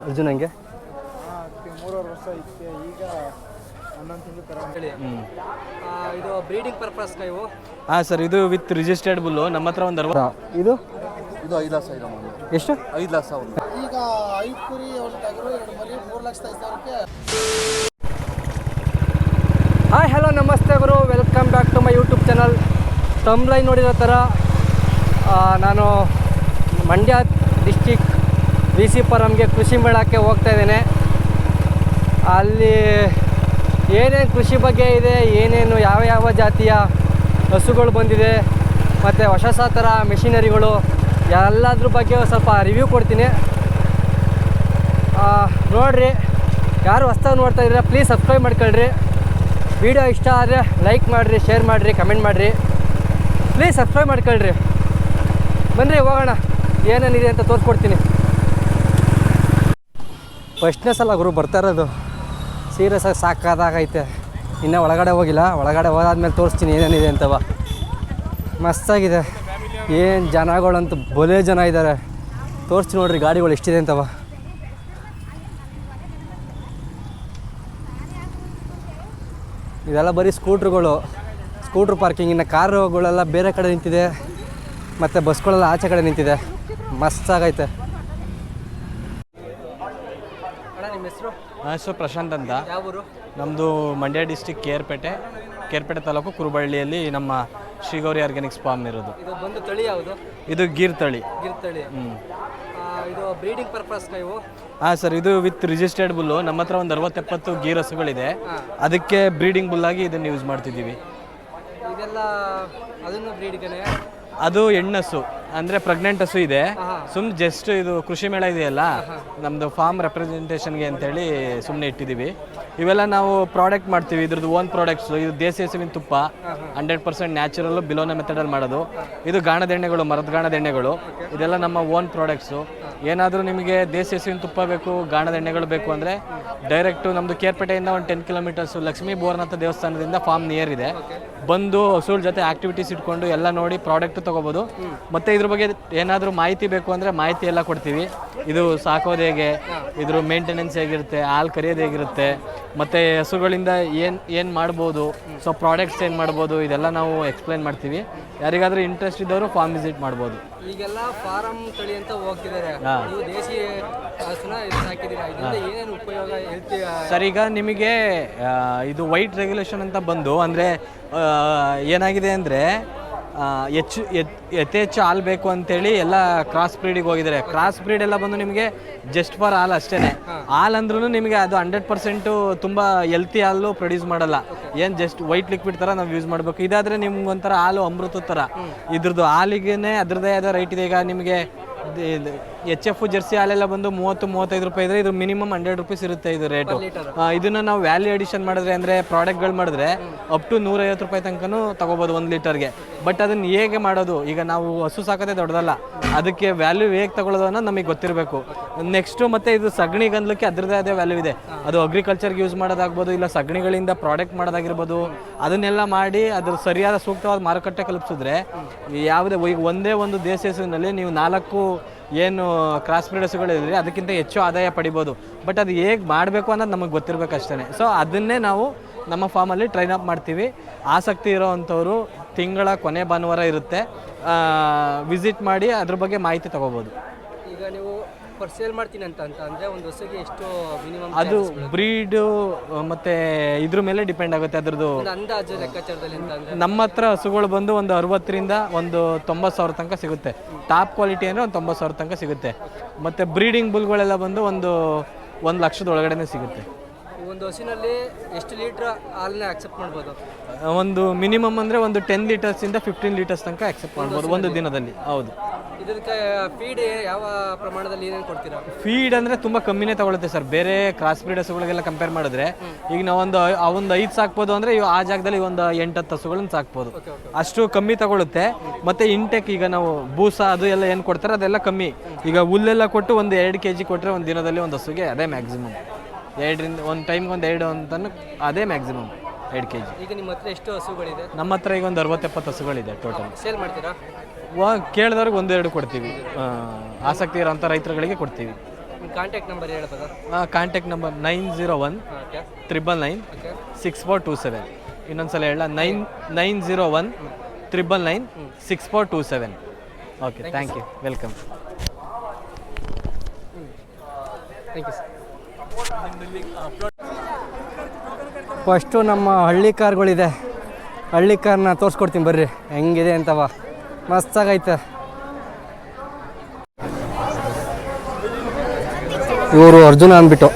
ಅರ್ಜುನಂಗೆ ಹಂಗೆ? ಮೂರುವರೆ ವರ್ಷ ಇತ್ತು ಈಗ ಹನ್ನೊಂದು ತಿಂಗಳು ಹೇಳಿ ಆ, ಇದು ಬ್ರೀಡಿಂಗ್ ಪರ್ಪಸ್ ಇವು? ಹಾಂ ಸರ್ ಇದು ವಿತ್ ರಿಜಿಸ್ಟರ್ಡ್ ಬುಲ್ಲು. ನಮ್ಮ ಹತ್ರ ಒಂದು ಅರವತ್ತು ಇದು? ಇದು ಐದು ಲಕ್ಷ ಇದೆ ಎಷ್ಟು? ಐದು ಲಕ್ಷ ಒಂದು. ಈಗ ಐದು ಕುರಿ ಒಂದು ಟಗರು ಎರಡು ಮರಿ ಮೂರು ಲಕ್ಷದ ಐದು ಸಾವಿರಕ್ಕೆ. ಹಾಯ್ ಹಲೋ ನಮಸ್ತೆ ಗುರು. Welcome back to my YouTube channel. Thumbnail ನೋಡಿರೋ ಥರ ಆ, ನಾನು ಮಂಡ್ಯ ಡಿಸ್ಟಿಕ್ ವಿ ಸಿ ಪರಂಗೆ ಕೃಷಿ ಮೇಳಕ್ಕೆ ಹೋಗ್ತಾ ಇದ್ದೇನೆ. ಅಲ್ಲಿ ಏನೇನು ಕೃಷಿ ಬಗ್ಗೆ ಇದೆ, ಏನೇನು ಯಾವ ಯಾವ ಜಾತಿಯ ಹಸುಗಳು ಬಂದಿದೆ, ಮತ್ತು ಹೊಸ ಥರ ಮೆಷಿನರಿಗಳು, ಎಲ್ಲದ್ರ ಬಗ್ಗೆ ಸ್ವಲ್ಪ ರಿವ್ಯೂ ಕೊಡ್ತೀನಿ. ನೋಡ್ರಿ, ಯಾರು ಹೊಸ್ದಾಗಿ ನೋಡ್ತಾ ಇದ್ರೆ ಪ್ಲೀಸ್ ಸಬ್ಸ್ಕ್ರೈಬ್ ಮಾಡ್ಕೊಳ್ರಿ. ವಿಡಿಯೋ ಇಷ್ಟ ಆದರೆ ಲೈಕ್ ಮಾಡಿರಿ ಶೇರ್ ಮಾಡಿರಿ ಕಮೆಂಟ್ ಮಾಡಿರಿ. ಪ್ಲೀಸ್ ಸಬ್ಸ್ಕ್ರೈಬ್ ಮಾಡ್ಕೊಳ್ರಿ. ಬನ್ನಿರಿ ಹೋಗೋಣ. ಏನೇನಿದೆ ಅಂತ ತೋರಿಸ್ಕೊಡ್ತೀನಿ. ಫಸ್ಟ್ನೇ ಸಲ ಗುರು, ಬರ್ತಾ ಇರೋದು. ಸೀರಿಯಸ್ ಆಗಿ ಸಾಕಾದಾಗೈತೆ. ಇನ್ನೂ ಒಳಗಡೆ ಹೋಗಿಲ್ಲ. ಒಳಗಡೆ ಹೋದಾದ್ಮೇಲೆ ತೋರಿಸ್ತೀನಿ ಏನೇನಿದೆ ಅಂತವ ಮಸ್ತಾಗಿದೆ. ಏನು ಜನಗಳಂತೂ ಬೊಲೆ ಜನ ಇದ್ದಾರೆ ತೋರಿಸ್ತೀನಿ ನೋಡ್ರಿ ಗಾಡಿಗಳು ಎಷ್ಟಿದೆ ಅಂತವ ಇದೆಲ್ಲ ಬರೀ ಸ್ಕೂಟ್ರುಗಳು. ಸ್ಕೂಟ್ರ್ ಪಾರ್ಕಿಂಗ್ ಇನ್ನು ಕಾರುಗಳೆಲ್ಲ ಬೇರೆ ಕಡೆ ನಿಂತಿದೆ. ಮತ್ತು ಬಸ್ಗಳೆಲ್ಲ ಆಚೆ ಕಡೆ ನಿಂತಿದೆ. ಮಸ್ತಾಗೈತೆ ಅಣ್ಣ ನಿಮ್ಮ ಹೆಸರು ನನ್ನ ಹೆಸರು ಪ್ರಶಾಂತ್ ಅಂತ. ನಮ್ಮದು ಮಂಡ್ಯ ಡಿಸ್ಟಿಕ್ ಕೇರ್ಪೇಟೆ ಕೇರ್ಪೇಟೆ ತಾಲೂಕು ಕುರುಬಳ್ಳಿಯಲ್ಲಿ ನಮ್ಮ ಶ್ರೀಗೌರಿ ಆರ್ಗ್ಯಾನಿಕ್ಸ್ ಫಾರ್ಮ್ ಇರೋದು. ಇದು ಬಂದು ತಳಿ ಯಾವುದು? ಇದು ಗೀರ್ ತಳಿ. ಗಿರ್ತಳಿ. ಹ್ಞೂ ಇದು ಬ್ರೀಡಿಂಗ್ ಪರ್ಪಸ್ ನೀವು ಹಾಂ ಸರ್ ಇದು ವಿತ್ ರಿಜಿಸ್ಟರ್ಡ್ ಬುಲ್ಲು ನಮ್ಮ ಹತ್ರ ಒಂದು ಅರವತ್ತೆಪ್ಪತ್ತು ಗೀರ್ ಹಸುಗಳಿದೆ. ಅದಕ್ಕೆ ಬ್ರೀಡಿಂಗ್ ಬುಲ್ಲಾಗಿ ಇದನ್ನು ಯೂಸ್ ಮಾಡ್ತಿದ್ದೀವಿ. ಇದೆಲ್ಲ ಅದನ್ನು ಅದು ಹೆಣ್ಣಸು ಅಂದರೆ ಪ್ರೆಗ್ನೆಂಟ್ ಹಸು ಇದೆ. ಸುಮ್ಮನೆ ಜಸ್ಟ್ ಇದು ಕೃಷಿ ಮೇಳ ಇದೆಯಲ್ಲ ನಮ್ದು ಫಾರ್ಮ್ ರೆಪ್ರೆಸೆಂಟೇಷನ್ಗೆ ಅಂತೇಳಿ ಸುಮ್ಮನೆ ಇಟ್ಟಿದ್ದೀವಿ ಇವೆಲ್ಲ ನಾವು ಪ್ರಾಡಕ್ಟ್ ಮಾಡ್ತೀವಿ ಇದ್ರದ್ದು ಓನ್ ಪ್ರಾಡಕ್ಟ್ಸ್ ಇದು ದೇಸಿ ಹಸುವಿನ ತುಪ್ಪ ಹಂಡ್ರೆಡ್ ಪರ್ಸೆಂಟ್ ನ್ಯಾಚುರಲ್ ಬಿಲೋನ ಮೆಥಡಲ್ಲಿ ಮಾಡೋದು. ಇದು ಗಾಣದ ಎಣ್ಣೆಗಳು ಮರದ ಗಾಣದ ಎಣ್ಣೆಗಳು ಇದೆಲ್ಲ ನಮ್ಮ ಓನ್ ಪ್ರಾಡಕ್ಟ್ಸು ಏನಾದರೂ ನಿಮಗೆ ದೇಸಿ ಹಸುವಿನ ತುಪ್ಪ ಬೇಕು, ಗಾಣದ ಎಣ್ಣೆಗಳು ಬೇಕು ಅಂದರೆ ಡೈರೆಕ್ಟು ನಮ್ಮದು ಕೇರ್ಪೇಟೆಯಿಂದ ಒಂದು ಟೆನ್ ಕಿಲೋಮೀಟರ್ಸು ಲಕ್ಷ್ಮೀ ಬೋರ್ನಾಥ ದೇವಸ್ಥಾನದಿಂದ ಫಾರ್ಮ್ ನಿಯರ್ ಇದೆ. ಬಂದು ಹಸುಗಳ ಜೊತೆ ಆಕ್ಟಿವಿಟೀಸ್ ಇಟ್ಕೊಂಡು ಎಲ್ಲ ನೋಡಿ ಪ್ರಾಡಕ್ಟ್ ತೊಗೋಬೋದು. ಮತ್ತು ಇದ್ರ ಬಗ್ಗೆ ಏನಾದರೂ ಮಾಹಿತಿ ಬೇಕು ಅಂದರೆ ಮಾಹಿತಿ ಎಲ್ಲ ಕೊಡ್ತೀವಿ. ಇದು ಸಾಕೋದು ಹೇಗೆ, ಇದ್ರ ಮೇಂಟೆನೆನ್ಸ್ ಹೇಗಿರುತ್ತೆ, ಹಾಲು ಕರಿಯೋದು ಹೇಗಿರುತ್ತೆ, ಮತ್ತು ಹಸುಗಳಿಂದ ಏನು ಏನು ಮಾಡ್ಬೋದು ಸೊ ಪ್ರಾಡಕ್ಟ್ಸ್ ಏನು ಮಾಡ್ಬೋದು, ಇದೆಲ್ಲ ನಾವು ಎಕ್ಸ್ಪ್ಲೈನ್ ಮಾಡ್ತೀವಿ. ಯಾರಿಗಾದರೂ ಇಂಟ್ರೆಸ್ಟ್ ಇದ್ದವರು ಫಾರ್ಮ್ ವಿಸಿಟ್ ಮಾಡ್ಬೋದು. ಈಗೆಲ್ಲ ಫಾರಮ್ ತಳಿ ಅಂತ ಹೋಗ್ತಿದ್ದಾರೆ. ನೀವು ದೇಶಿ ಹಸುನ ಇದು ಸಾಕಿದ್ದೀರಾ ಇದರಿಂದ ಏನೇನು ಉಪಯೋಗ ಹೆಲ್ತಿ ಸರ್ ಈಗ ನಿಮಗೆ ಇದು ವೈಟ್ ರೆಗ್ಯುಲೇಷನ್ ಅಂತ ಬಂದು ಅಂದರೆ ಏನಾಗಿದೆ ಅಂದರೆ ಹೆಚ್ಚು ಯಥೇಚ್ಛ ಹಾಲು ಬೇಕು ಅಂತೇಳಿ ಎಲ್ಲ ಕ್ರಾಸ್ ಬ್ರೀಡಿಗೆ ಹೋಗಿದ್ದಾರೆ. ಕ್ರಾಸ್ ಬ್ರೀಡ್ ಎಲ್ಲ ಬಂದು ನಿಮಗೆ ಜಸ್ಟ್ ಫಾರ್ ಹಾಲು ಅಷ್ಟೇ ಹಾಲು ಅಂದ್ರೂ ನಿಮಗೆ ಅದು ಹಂಡ್ರೆಡ್ ಪರ್ಸೆಂಟು ತುಂಬ ಎಲ್ತಿ ಹಾಲು ಪ್ರೊಡ್ಯೂಸ್ ಮಾಡಲ್ಲ. ಏನು ಜಸ್ಟ್ ವೈಟ್ ಲಿಕ್ವಿಡ್ ಥರ ನಾವು ಯೂಸ್ ಮಾಡಬೇಕು. ಇದಾದರೆ ನಿಮ್ಗೆ ಒಂಥರ ಹಾಲು ಅಮೃತ ಥರ ಇದ್ರದ್ದು ಹಾಲಿಗೆ ಅದರದೇ ಆದ ರೈಟ್ ಇದೆ. ಈಗ ನಿಮಗೆ ಎಚ್ ಎಫ್ ಜರ್ಸಿ ಹಾಲೆಲ್ಲ ಬಂದು ಮೂವತ್ತು ಮೂವತ್ತೈದು ರೂಪಾಯಿ ಇದ್ರೆ ಇದು ಮಿನಿಮಮ್ ಹಂಡ್ರೆಡ್ ರುಪೀಸ್ ಇರುತ್ತೆ ಇದು ರೇಟು ಇದನ್ನ ನಾವು ವ್ಯಾಲ್ಯೂ ಅಡಿಷನ್ ಮಾಡಿದ್ರೆ ಅಂದರೆ ಪ್ರಾಡಕ್ಟ್ಗಳು ಮಾಡಿದ್ರೆ ಅಪ್ ಟು ನೂರೈವತ್ತು ರೂಪಾಯಿ ತನಕನೂ ತಗೋಬೋದು ಒಂದು ಲೀಟರ್ಗೆ ಬಟ್ ಅದನ್ನು ಹೇಗೆ ಮಾಡೋದು? ಈಗ ನಾವು ಹಸು ಸಾಕೋದೇ ದೊಡ್ಡದಲ್ಲ. ಅದಕ್ಕೆ ವ್ಯಾಲ್ಯೂ ಹೇಗೆ ತಗೊಳ್ಳೋದು ಅನ್ನೋದು ನಮಗೆ ಗೊತ್ತಿರಬೇಕು. ನೆಕ್ಸ್ಟು ಮತ್ತೆ ಇದು ಸಗಣಿ ಗಂಧಲಕ್ಕೆ ಅದ್ರದ್ದೇ ಅದೇ ವ್ಯಾಲ್ಯೂ ಇದೆ. ಅದು ಅಗ್ರಿಕಲ್ಚರ್ಗೆ ಯೂಸ್ ಮಾಡೋದಾಗ್ಬೋದು ಇಲ್ಲ ಸಗಣಿಗಳಿಂದ ಪ್ರಾಡಕ್ಟ್ ಮಾಡೋದಾಗಿರ್ಬೋದು. ಅದನ್ನೆಲ್ಲ ಮಾಡಿ ಅದ್ರ ಸರಿಯಾದ ಸೂಕ್ತವಾದ ಮಾರುಕಟ್ಟೆ ಕಲ್ಪಿಸಿದ್ರೆ ಯಾವುದೇ ಈಗ ಒಂದೇ ಒಂದು ದೇಶ ಹೆಸರಿನಲ್ಲಿ ನೀವು ನಾಲ್ಕು ಏನು ಕ್ರಾಸ್ ಬ್ರೀಡರ್ಸ್ಗಳಿದ್ರಿ ಅದಕ್ಕಿಂತ ಹೆಚ್ಚು ಆದಾಯ ಪಡಿಬೋದು. ಬಟ್ ಅದು ಹೇಗೆ ಮಾಡಬೇಕು ಅನ್ನೋದು ನಮಗೆ ಗೊತ್ತಿರಬೇಕು ಅಷ್ಟೇ ಸೊ ಅದನ್ನೇ ನಾವು ನಮ್ಮ ಫಾರ್ಮಲ್ಲಿ ಟ್ರೈನ್ ಅಪ್ ಮಾಡ್ತೀವಿ. ಆಸಕ್ತಿ ಇರೋವಂಥವ್ರು ತಿಂಗಳ ಕೊನೆ ಭಾನುವಾರ ಇರುತ್ತೆ. ವಿಸಿಟ್ ಮಾಡಿ ಅದ್ರ ಬಗ್ಗೆ ಮಾಹಿತಿ ತಗೋಬೋದು. ಈಗ ನೀವು ಪರ್ಸೇಲ್ ಮಾಡ್ತೀನಿ ಅಂತ ಅಂತ ಅಂದ್ರೆ ಒಂದು ಹಸುಗೆ ಎಷ್ಟು ಮಿನಿಮಮ್ ಅದು ಬ್ರೀಡು ಮತ್ತು ಇದ್ರ ಮೇಲೆ ಡಿಪೆಂಡ್ ಆಗುತ್ತೆ ಅದ್ರದ್ದು. ಒಂದು ಅಂದಾಜು ಲೆಕ್ಕಾಚಾರದಲ್ಲಿ ಅಂತ ಅಂದ್ರೆ. ನಮ್ಮ ಹತ್ರ ಹಸುಗಳು ಬಂದು ಒಂದು ಅರವತ್ತರಿಂದ ಒಂದು ತೊಂಬತ್ತು ಸಾವಿರ ತನಕ ಸಿಗುತ್ತೆ. ಟಾಪ್ ಕ್ವಾಲಿಟಿ ಅಂದರೆ ಒಂದು ತೊಂಬತ್ತು ಸಾವಿರ ತನಕ ಸಿಗುತ್ತೆ. ಮತ್ತು ಬ್ರೀಡಿಂಗ್ ಬುಲ್ಗಳೆಲ್ಲ ಬಂದು ಒಂದು ಒಂದು ಲಕ್ಷದ ಒಳಗಡೆನೇ ಸಿಗುತ್ತೆ. ಒಂದು ಹಸಿನಲ್ಲಿ ಎಷ್ಟು ಲೀಟ್ರ್ ಹಾಲನ್ನ ಆಕ್ಸೆಪ್ಟ್ ಮಾಡ್ಬೋದು? ಒಂದು ಮಿನಿಮಮ್ ಅಂದರೆ ಒಂದು ಟೆನ್ ಲೀಟರ್ಸಿಂದ ಫಿಫ್ಟೀನ್ ಲೀಟರ್ಸ್ ತನಕ ಆಕ್ಸೆಪ್ಟ್ ಮಾಡ್ಬೋದು ಒಂದು ದಿನದಲ್ಲಿ. ಹೌದು. ಇದಕ್ಕೆ ಫೀಡ್ ಯಾವ ಪ್ರಮಾಣದಲ್ಲಿ ಏನೇನು ಕೊಡ್ತೀರಾ? ಫೀಡ್ ಅಂದರೆ ತುಂಬ ಕಮ್ಮಿನೇ ತಗೊಳುತ್ತೆ ಸರ್ ಬೇರೆ ಕ್ರಾಸ್ ಬ್ರೀಡ್ ಹಸುಗಳಿಗೆಲ್ಲ ಕಂಪೇರ್ ಮಾಡಿದ್ರೆ ಈಗ ನಾವೊಂದು ಒಂದು ಐದು ಸಾಕ್ಬೋದು ಅಂದರೆ ಇವು ಆ ಜಾಗದಲ್ಲಿ ಒಂದು ಎಂಟು ಹತ್ತು ಹಸುಗಳನ್ನ ಸಾಕ್ಬೋದು. ಅಷ್ಟು ಕಮ್ಮಿ ತಗೊಳುತ್ತೆ. ಮತ್ತು ಇಂಟೆಕ್ ಈಗ ನಾವು ಬೂಸ ಅದು ಎಲ್ಲ ಏನು ಕೊಡ್ತಾರೆ ಅದೆಲ್ಲ ಕಮ್ಮಿ. ಈಗ ಹುಲ್ಲೆಲ್ಲ ಕೊಟ್ಟು ಒಂದು ಎರಡು ಕೆ ಜಿ ಕೊಟ್ಟರೆ ಒಂದು ದಿನದಲ್ಲಿ ಒಂದು ಹಸುಗೆ ಅದೇ ಮ್ಯಾಕ್ಸಿಮಮ್ ಎರಡರಿಂದ ಒಂದು ಟೈಮ್ಗೆ ಒಂದು ಎರಡು ಅಂತ ಅದೇ ಮ್ಯಾಕ್ಸಿಮಮ್ ಎರಡು ಕೆ ಜಿ ಈಗ ನಿಮ್ಮ ಹತ್ರ ಎಷ್ಟು ಹಸುಗಳಿದೆ? ನಮ್ಮ ಹತ್ರ ಈಗ ಒಂದು ಅರವತ್ತೆಪ್ಪತ್ತು ಹಸುಗಳಿದೆ ಟೋಟಲ್ ಸೇಲ್ ಮಾಡ್ತೀರಾ? ವಾ ಕೇಳಿದವ್ರಿಗೆ ಒಂದೆರಡು ಕೊಡ್ತೀವಿ. ಆ, ಆಸಕ್ತಿ ಇರೋಂಥ ರೈತರುಗಳಿಗೆ ಕೊಡ್ತೀವಿ. ನಿಮ್ಮ ಕಾಂಟ್ಯಾಕ್ಟ್ ನಂಬರ್ ಹೇಳ್ಬೋದಾ contact number nine zero one okay triple nine six four two seven ಇನ್ನೊಂದ್ಸಲ ಹೇಳ nine nine zero one triple nine six four two seven okay thank you welcome thank you sir first ನಮ್ಮ ಹಳ್ಳಿ ಕಾರ್ಗಳಿದೆ. ಹಳ್ಳಿ ಕಾರ್ನ ತೋರಿಸ್ಕೊಡ್ತೀನಿ ಬರ್ರಿ. ಹೆಂಗಿದೆ ಅಂತವ. ಮಸ್ತಾಗೈತೆ ಇವರು ಅರ್ಜುನ ಅಂದ್ಬಿಟ್ಟು.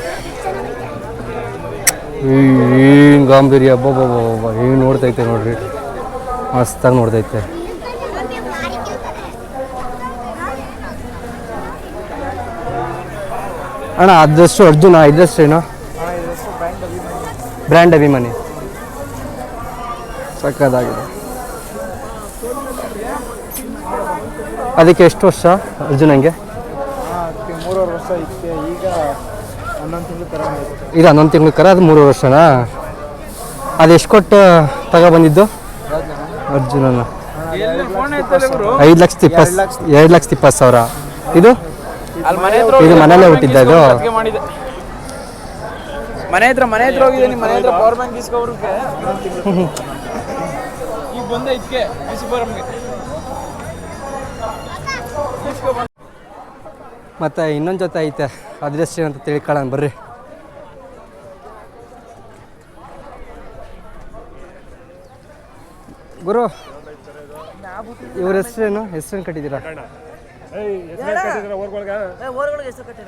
ಈ ಗಾಂಭೀರ್ಯ ಅಬ್ಬಬ್ಬಬ್ಬ ಏನು ನೋಡ್ತೈತೆ ನೋಡ್ರಿ. ಮಸ್ತಾಗಿ ನೋಡ್ತೈತೆ. ಅಣ್ಣ ಅದಷ್ಟು ಅರ್ಜುನ ಇದಷ್ಟು ಏನು? ಬ್ರ್ಯಾಂಡ್ ಅಭಿಮಾನಿ ಸಕ್ಕದಾಗಿದೆ ಅದಕ್ಕೆ ಎಷ್ಟು ವರ್ಷ ಅರ್ಜುನಂಗೆ? ಮೂರುವರೆ ವರ್ಷ ಇತ್ತು ಈಗ ಹನ್ನೊಂದು ತಿಂಗಳು ಥರ ಇದು ಹನ್ನೊಂದು ತಿಂಗಳು ಕರ ಅದು ಮೂರು ವರ್ಷನಾ? ಅದು ಎಷ್ಟು ಕೊಟ್ಟು ತಗೊಬಂದಿದ್ದು ಅರ್ಜುನನ. ಐದು ಲಕ್ಷದ ಇಪ್ಪತ್ತು ಎರಡು ಲಕ್ಷದ ಇಪ್ಪತ್ತು ಸಾವಿರ. ಇದು? ಇದು ಮನೇಲೆ ಹುಟ್ಟಿದ್ದು ಇದು ಮನೆ ಹತ್ರ ಮನೆ ಹತ್ರ ಹೋಗಿದೆ ನಿಮ್ಮ ಮನೆ ಹತ್ರ ಪವರ್ ಬ್ಯಾಂಕ್ ಇಸ್ಕೊಬ್ರಕ್ಕೆ ಈಗ ಬಂದೆ ಇದಕ್ಕೆ ಬಿಸಿ ಬರಮ್ಗೆ ಮತ್ತು ಇನ್ನೊಂದು ಜೊತೆ ಐತೆ. ಅದೆಷ್ಟು ಅಂತ ತಿಳ್ಕೊಳ್ಳೋಣ ಬರ್ರಿ. ಗುರು ಇವ್ರ ಹೆಸರೇನು? ಹೆಸ್ರೇನು ಕಟ್ಟಿದ್ದೀರಾ?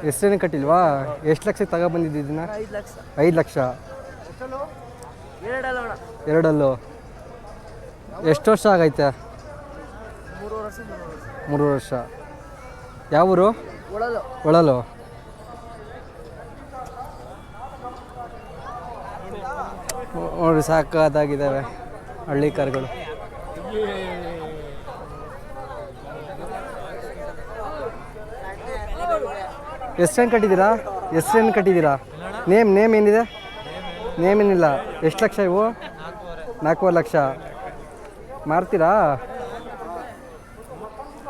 ಹೆಸ್ರೇನು ಕಟ್ಟಿಲ್ವಾ? ಎಷ್ಟು ಲಕ್ಷಕ್ಕೆ ತಗೊಬಂದಿದ್ದು ಇದನ್ನ? ಐದು ಲಕ್ಷ. ಎರಡಲ್ಲು ಎಷ್ಟು ವರ್ಷ ಆಗೈತೆ? ಮೂರು ವರ್ಷ ಯಾವ ಊರು? ಒಳಲು. ನೋಡ್ರಿ ಸಾಕಾದಾಗಿದ್ದಾವೆ ಹಳ್ಳಿ ಕಾರ್ಗಳು ಎಷ್ಟೇನು ಕಟ್ಟಿದ್ದೀರಾ? ಎಷ್ಟೇನು ಕಟ್ಟಿದ್ದೀರಾ? ನೇಮ್ ನೇಮ್ ಏನಿದೆ? ನೇಮ್ ಏನಿಲ್ಲ. ಎಷ್ಟು ಲಕ್ಷ ಇವು? ನಾಲ್ಕೂವರೆ ಲಕ್ಷ. ಮಾರ್ತೀರಾ?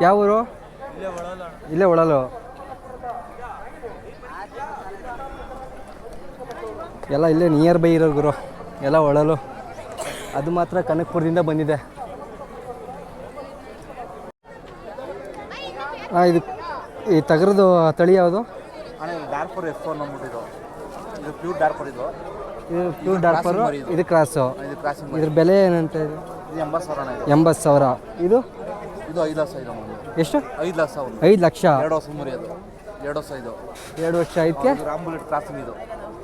ಯಾವ ಊರು? ಇಲ್ಲೇ ಒಳಲು. ಎಲ್ಲ ಇಲ್ಲೇ ನಿಯರ್ ಬೈ ಇರೋ ಗುರು. ಎಲ್ಲ ಒಳಲು. ಅದು ಮಾತ್ರ ಕನಕಪುರದಿಂದ ಬಂದಿದೆ. ಹಾಂ, ಇದು ಈ ತಗರದು ತಳಿ ಯಾವುದು? ಇದು ಎಫ್ ಫೋರ್ ಇದು ಪ್ಯೂರ್ ಡಾರ್ಪರ್ ಇದು. ಇದು ಪ್ಯೂರ್ ಡಾರ್ಪರು ಇದು. ಕ್ರಾಸು ಇದು ಕ್ರಾಸಿಂಗ್ ಇದ್ರ ಬೆಲೆ ಏನಂತ ಇದೆ? ಇದು ಎಂಬತ್ತು ಸಾವಿರ ಇದು. ಎಂಬತ್ತು ಸಾವಿರ. ಇದು? ಇದು ಐದು ಲಕ್ಷ ಇದು ಒಂದು ಎಷ್ಟು? ಐದು ಲಕ್ಷ ಐದು ಲಕ್ಷ. ಎರಡು ವರ್ಷ ಮುರಿ ಅದು. ಎರಡು ವರ್ಷ ಇದು. ಎರಡು ವರ್ಷ ಐದಕ್ಕೆ ರಾಮ್ ಬುಲೆಟ್ ಕ್ರಾಸಿಂಗ್ ಇದು.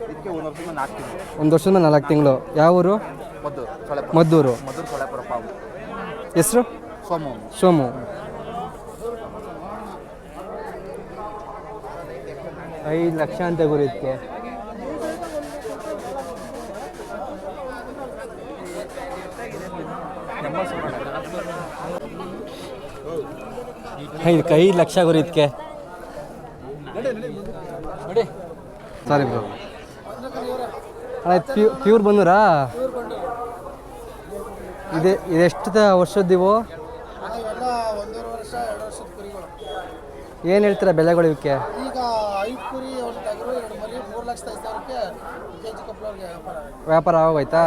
ಇದಕ್ಕೆ ಒಂದು ವರ್ಷದಿಂದ ನಾಲ್ಕು ತಿಂಗಳು. ಒಂದು ವರ್ಷದ ನಾಲ್ಕು ತಿಂಗಳು. ಯಾವ ಊರು? ಮದ್ದು ಸೊಳೆಪುರ ಮದ್ದೂರು. ಮದ್ದೂರು ಸೊಳೆಪುರ ಹೆಸರು? ಸೋಮು ಸೋಮು. ಐದು ಲಕ್ಷ ಅಂತ ಗುರಿಯುತ್ತೆ ಇದಕ್ಕೆ ಇದಕ್ಕೆ ಐದು ಲಕ್ಷ ಗುರಿ ಇದಕ್ಕೆ ಸಾರಿ ಬ್ರೋ ಅಣ್ಣ ಪ್ಯೂ ಪ್ಯೂರ್ ಬಂದೂರಾ? ಇದೆ ಇದೆಷ್ಟು ವರ್ಷದ್ದಿವೋ? ಏನು ಹೇಳ್ತೀರಾ ಬೆಲೆಗಳು ಇವಕ್ಕೆ ಈಗ ಐದು ಕುರಿ ಒಂದು ಟಗರು ಎರಡು ಮರಿ ಮೂರು ಲಕ್ಷದ ವ್ಯಾಪಾರ ವ್ಯಾಪಾರ ಆಗೋಯ್ತಾ?